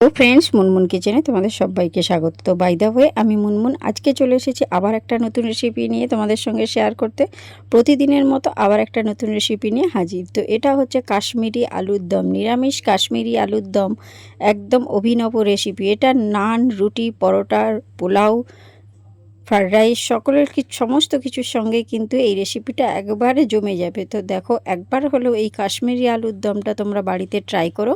তো ফ্রেন্ডস মুনমুন কিচেনে তোমাদের সবাইকে স্বাগত। তো বাইদা হয়ে আমি মুনমুন। আজকে চলে এসেছি আবার একটা নতুন রেসিপি নিয়ে তোমাদের সঙ্গে শেয়ার করতে। প্রতিদিনের মতো আবার একটা নতুন রেসিপি নিয়ে হাজির। তো এটা হচ্ছে কাশ্মীরি আলুর দম, নিরামিষ কাশ্মীরি আলুর দম। একদম অভিনব রেসিপি এটা নান, রুটি, পরোটা, পোলাও ফ্রায়েড রাইস, সকলের কি সমস্ত কিছুর সঙ্গে কিন্তু এই রেসিপিটা একবারে জমে যাবে। তো দেখো, একবার হলেও এই কাশ্মীরি আলুর দমটা তোমরা বাড়িতে ট্রাই করো।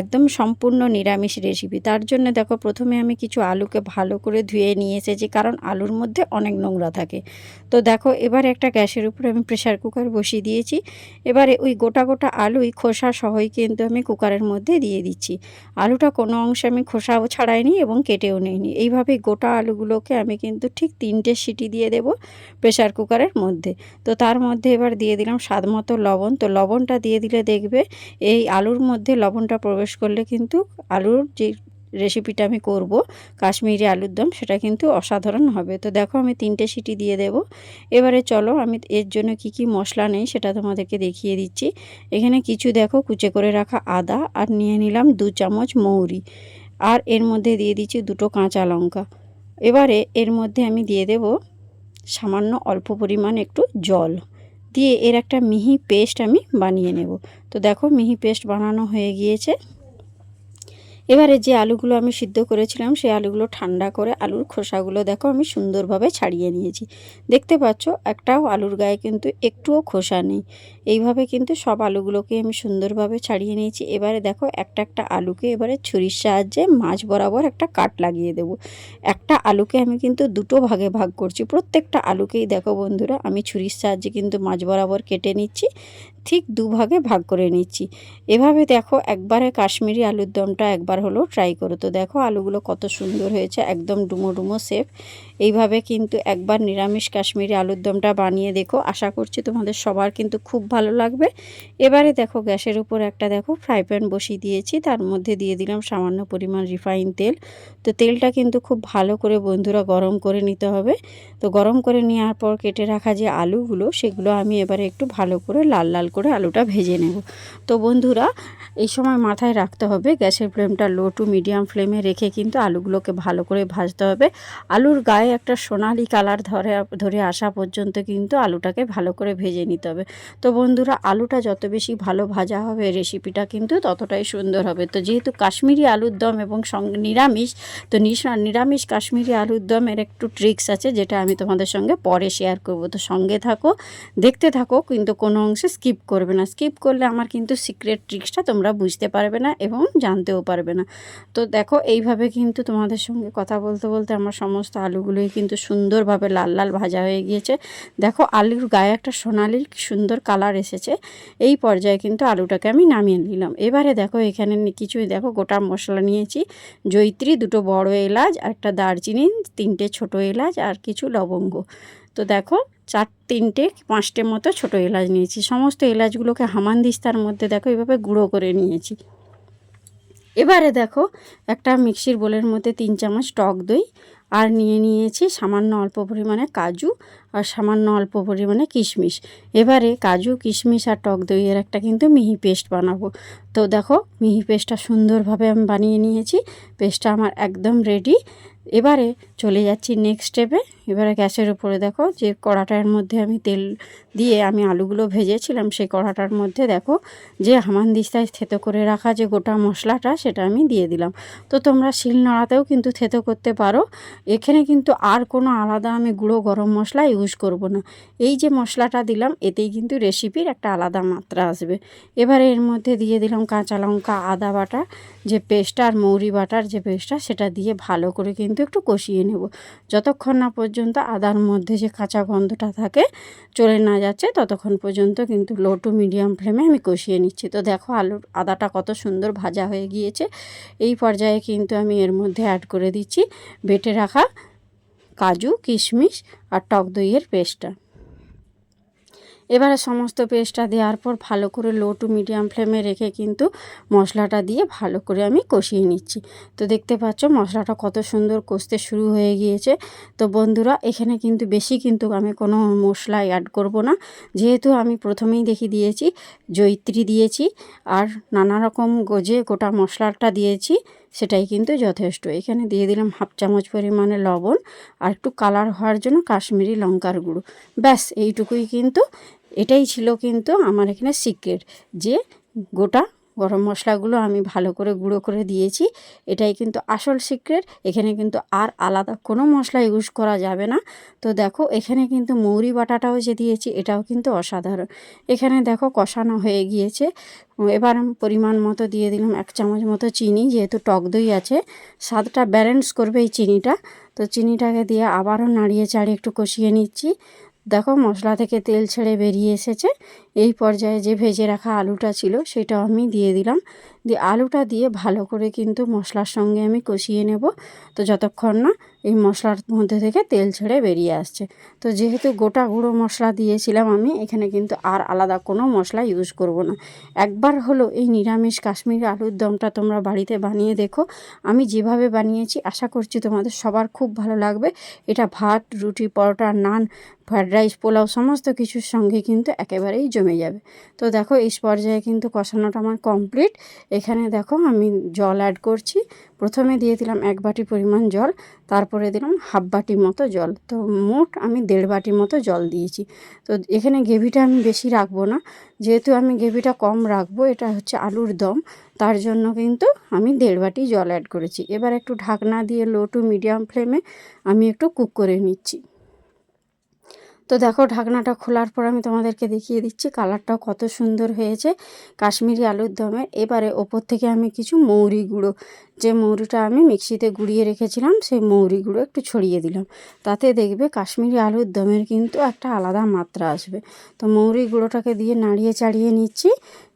একদম সম্পূর্ণ নিরামিষ রেসিপি তার জন্য দেখো, প্রথমে আমি কিছু আলুকে ভালো করে ধুয়ে নিয়ে এসেছি কারণ আলুর মধ্যে অনেক নোংরা থাকে। তো দেখো, এবার একটা গ্যাসের উপরে আমি প্রেশার কুকার বসিয়ে দিয়েছি। এবারে ওই গোটা গোটা আলুই খোসা সহই কিন্তু আমি কুকারের মধ্যে দিয়ে দিচ্ছি। আলুটা কোনো অংশে আমি খোসাও ছাড়াইনি এবং কেটেও নিইনি। এইভাবে গোটা আলুগুলোকে আমি কিন্তু ঠিক তিনটে সিটি দিয়ে দেব প্রেশার কুকারের মধ্যে। তো তার মধ্যে এবার দিয়ে দিলাম স্বাদ মতো লবণ। তো লবণটা দিয়ে দিলে দেখবে এই আলুর মধ্যে লবণটা প্রবেশ করলে কিন্তু আলুর যে রেসিপিটা আমি করব, কাশ্মীরি আলুর দম, সেটা কিন্তু অসাধারণ হবে। তো দেখো আমি তিনটে সিটি দিয়ে দেব। এবারে চলো আমি এর জন্য কি কি মশলা নেই সেটা তোমাদেরকে দেখিয়ে দিচ্ছি। এখানে কিছু দেখো, কুচে করে রাখা আদা, আর নিয়ে নিলাম দু চামচ মৌরি। আর এর মধ্যে দিয়ে দিচ্ছি দুটো কাঁচা লঙ্কা। এবারে এর মধ্যে আমি দিয়ে দেব সামান্য অল্প পরিমাণ একটু জল। দিয়ে এর একটা মিহি পেস্ট আমি বানিয়ে নেব। তো দেখো মিহি পেস্ট বানানো হয়ে গিয়েছে। এবারে যে আলুগুলো আমি সিদ্ধ করেছিলাম, সেই আলুগুলো ঠান্ডা করে আলুর খোসাগুলো দেখো আমি সুন্দরভাবে ছাড়িয়ে নিয়েছি। দেখতে পাচ্ছ, একটাও আলুর গায়ে কিন্তু একটুও খোসা নেই। এইভাবে কিন্তু সব আলুগুলোকে আমি সুন্দরভাবে ছাড়িয়ে নিয়েছি। এবারে দেখো, একটা একটা আলুকে এবারে ছুরির সাহায্যে মাছ বরাবর একটা কাট লাগিয়ে দেব। একটা আলুকে আমি কিন্তু দুটো ভাগে ভাগ করছি। প্রত্যেকটা আলুকেই দেখো বন্ধুরা, আমি ছুরির সাহায্যে কিন্তু মাছ বরাবর কেটে নিচ্ছি, ঠিক দুভাগে ভাগ করে নিচ্ছি। এভাবে দেখো, একবারে কাশ্মীরি আলুর দমটা একবার হলেও ট্রাই করো। তো দেখো আলুগুলো কত সুন্দর হয়েছে, একদম ডুমো ডুমো সেফ এইভাবে কিন্তু একবার নিরামিষ কাশ্মীরি আলুর দমটা বানিয়ে দেখো। আশা করছি তোমাদের সবার কিন্তু খুব ভালো লাগবে। এবারে দেখো গ্যাসের উপর একটা দেখো ফ্রাই প্যান বসিয়ে দিয়েছি। তার মধ্যে দিয়ে দিলাম সামান্য পরিমাণ রিফাইন তেল। তো তেলটা কিন্তু খুব ভালো করে বন্ধুরা গরম করে নিতে হবে। তো গরম করে নেওয়ার পর কেটে রাখা যে আলুগুলো, সেগুলো আমি এবারে একটু ভালো করে লাল লাল করে আলুটা ভেজে নেব। তো বন্ধুরা, এই সময় মাথায় রাখতে হবে গ্যাসের ফ্লেমটা লো টু মিডিয়াম ফ্লেমে রেখে কিন্তু আলুগুলোকে ভালো করে ভাজতে হবে। আলুর গায়ে একটা সোনালি কালার ধরে ধরে আসা পর্যন্ত কিন্তু আলুটাকে ভালো করে ভেজে নিতে হবে। তো বন্ধুরা, আলুটা যত বেশি ভালো ভাজা হবে রেসিপিটা কিন্তু ততটাই সুন্দর হবে। তো যেহেতু কাশ্মীরি আলুর দম এবং নিরামিষ, তো নিরামিষ কাশ্মীরি আলুর দমের একটু ট্রিক্স আছে, যেটা আমি তোমাদের সঙ্গে পরে শেয়ার করব। তো সঙ্গে থাকো, দেখতে থাকো, কিন্তু কোনো অংশে স্কিপ করবে না। স্কিপ করলে আমার কিন্তু সিক্রেট ট্রিক্সটা তোমরা বুঝতে পারবে না এবং জানতেও পারবে না। তো দেখো, এইভাবে কিন্তু তোমাদের সঙ্গে কথা বলতে বলতে আমার সমস্ত আলুগুলোই কিন্তু সুন্দরভাবে লাল লাল ভাজা হয়ে গিয়েছে। দেখো, আলুর গায়ে একটা সোনালি সুন্দর কালার এসেছে। এই পর্যায়ে কিন্তু আলুটাকে আমি নামিয়ে নিলাম। এবারে দেখো, এখানে কিছুই দেখো, গোটা মশলা নিয়েছি। জৈত্রী দুটো বড় এলাচ আর একটা দারচিনি, তিনটে ছোট এলাচ আর কিছু লবঙ্গ। তো দেখো, চার, তিনটে, পাঁচটে মতো ছোট এলাচ নিয়েছি। সমস্ত এলাচগুলোকে হামানদিস্তার মধ্যে দেখো, এভাবে গুঁড়ো করে নিয়েছি। এবারে দেখো, একটা মিক্সির বোলের মধ্যে তিন চামচ টক দই, আর নিয়ে নিয়েছি সামান্য অল্প পরিমাণে কাজু আর সামান্য অল্প পরিমাণে কিশমিশ। এবারে কাজু, কিশমিশ আর টক দইয়ের একটা কিন্তু মিহি পেস্ট বানাবো। তো দেখো, মিহি পেস্টটা সুন্দরভাবে আমি বানিয়ে নিয়েছি, পেস্টটা আমার একদম রেডি এবারে চলে যাচ্ছি নেক্সট স্টেপে এবারে গ্যাসের উপরে দেখো যে কড়াটার মধ্যে আমি তেল দিয়ে আমি আলুগুলো ভেজেছিলাম, সেই কড়াটার মধ্যে দেখো যে হামানদিস্তায় থেতো করে রাখা যে গোটা মশলাটা সেটা আমি দিয়ে দিলাম। তো তোমরা শিল নড়াতেও কিন্তু থেতো করতে পারো। এখানে কিন্তু আর কোনো আলাদা আমি গুঁড়ো গরম মশলা ইউজ করব না। এই যে মশলাটা দিলাম, এতেই কিন্তু রেসিপির একটা আলাদা মাত্রা আসবে। এবারে এর মধ্যে দিয়ে দিলাম কাঁচা লঙ্কা, আদা বাটা, যে পেস্টটা আর মৌরি বাটার যে পেস্টটা, সেটা দিয়ে ভালো করে কিন্তু একটু কষিয়ে নেব। যতক্ষণ না পর্যন্ত আদার মধ্যে যে কাঁচা গন্ধটা থাকে, চলে না যাচ্ছে, ততক্ষণ পর্যন্ত কিন্তু লো টু মিডিয়াম ফ্লেমে আমি কষিয়ে নিচ্ছি। তো দেখো আলুর আদাটা কত সুন্দর ভাজা হয়ে গিয়েছে। এই পর্যায়ে কিন্তু আমি এর মধ্যে অ্যাড করে দিচ্ছি, বেটে রাখা কাজু, কিশমিশ আর টক দইয়ের পেস্টটা। এবারে সমস্ত পেস্টটা দেওয়ার পর ভালো করে লো টু মিডিয়াম ফ্লেমে রেখে কিন্তু মশলাটা দিয়ে ভালো করে আমি কষিয়ে নিচ্ছি। তো দেখতে পাচ্ছ মশলাটা কত সুন্দর কষতে শুরু হয়ে গিয়েছে। তো বন্ধুরা, এখানে কিন্তু বেশি কিন্তু আমি কোনো মশলা অ্যাড করব না। যেহেতু আমি প্রথমেই দেখি দিয়েছি জৈত্রী দিয়েছি, আর নানা রকম গজে গোটা মশলাটা দিয়েছি সেটাই কিন্তু যথেষ্ট। এখানে দিয়ে দিলাম হাফ চামচ পরিমাণে লবণ আর একটু কালার হওয়ার জন্য কাশ্মীরি লঙ্কার গুঁড়ো। ব্যাস, এইটুকুই কিন্তু, এটাই ছিল কিন্তু আমার এখানে সিক্রেট যে গোটা গরম মশলাগুলো আমি ভালো করে গুঁড়ো করে দিয়েছি। এটাই কিন্তু আসল সিক্রেট। এখানে কিন্তু আর আলাদা কোনো মশলা ইউজ করা যাবে না। তো দেখো, এখানে কিন্তু মৌরি বাটাটাও যে দিয়েছি, এটাও কিন্তু অসাধারণ। এখানে দেখো, কষানো হয়ে গিয়েছে। এবার পরিমাণ মতো দিয়ে দিলাম এক চামচ মতো চিনি, যেহেতু টক দই আছে। স্বাদটা ব্যালেন্স করবে এই চিনিটা। তো চিনিটাকে দিয়ে আবারও নাড়িয়ে চাড়িয়ে একটু কষিয়ে নিচ্ছি। দেখো মশলা থেকে তেল ছেড়ে বেরিয়ে এসেছে। এই পর্যায়ে যে ভেজে রাখা আলুটা ছিল সেটা আমি দিয়ে দিলাম। দিয়ে আলুটা দিয়ে ভালো করে কিন্তু মশলার সঙ্গে আমি কষিয়ে নেব। তো যতক্ষণ না এই মশলার মধ্যে থেকে তেল ছেড়ে বেরিয়ে আসছে। তো যেহেতু গোটা গুঁড়ো মশলা দিয়েছিলাম আমি, এখানে কিন্তু আর আলাদা কোনো মশলা ইউজ করব না। একবার হলো এই নিরামিষ কাশ্মীরি আলুর দমটা তোমরা বাড়িতে বানিয়ে দেখো। আমি যেভাবে বানিয়েছি, আশা করছি তোমাদের সবার খুব ভালো লাগবে। এটা ভাত, রুটি, পরোটা, নান ফ্রায়েড রাইস পোলাও সমস্ত কিছুর সঙ্গে কিন্তু একেবারেই জমে যাবে। তো দেখো, এই পর্যায়ে কিন্তু কষানোটা আমার কমপ্লিট এখানে দেখো আমি জল অ্যাড করছি। প্রথমে দিয়ে দিলাম এক বাটি পরিমাণ জল, তারপরে দিলাম হাফ বাটি মতো জল। তো মোট আমি দেড় বাটি মতো জল দিয়েছি। তো এখানে গ্রেভিটা আমি বেশি রাখব না। যেহেতু আমি গ্রেভিটা কম রাখব, এটা হচ্ছে আলুর দম, তার জন্য কিন্তু আমি দেড় বাটি জল অ্যাড করেছি। এবার একটু ঢাকনা দিয়ে লো টু মিডিয়াম ফ্লেমে আমি একটু কুক করে নিচ্ছি। তো দেখো ঢাকনাটা খোলার পর আমি তোমাদেরকে দেখিয়ে দিচ্ছি কালারটাও কত সুন্দর হয়েছে। কাশ্মীরি আলুর দমে এবারে ওপর থেকে আমি কিছু মৌরি গুঁড়ো। যে মৌরিটা আমি মিক্সিতে গুঁড়িয়ে রেখেছিলাম, সেই মৌরি গুঁড়ো একটু ছড়িয়ে দিলাম। তাতে দেখবে কাশ্মীরি আলুর দমের কিন্তু একটা আলাদা মাত্রা আসবে। তো মৌরি গুঁড়োটাকে দিয়ে নাড়িয়ে চাড়িয়ে নিচ্ছি।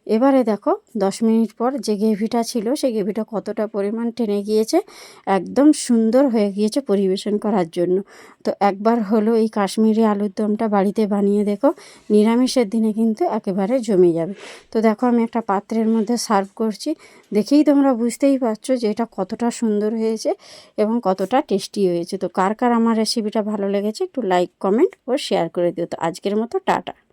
এবারে দেখো, দশ মিনিট পর যে গ্রেভিটা ছিল, সেই গ্রেভিটা কতটা পরিমাণ টেনে গিয়েছে, একদম সুন্দর হয়ে গিয়েছে পরিবেশন করার জন্য। তো একবার হলো এই কাশ্মীরি আলুর দমটা বাড়িতে বানিয়ে দেখো, নিরামিষের দিনে কিন্তু একেবারে জমে যাবে। তো দেখো, আমি একটা পাত্রের মধ্যে সার্ভ করছি। দেখেই তোমরা বুঝতেই পারছ যে এটা কতটা সুন্দর হয়েছে এবং কতটা টেস্টি হয়েছে। তো কার কার আমার রেসিপিটা ভালো লেগেছে একটু লাইক কমেন্ট ও শেয়ার করে দিও। তো আজকের মতো টাটা।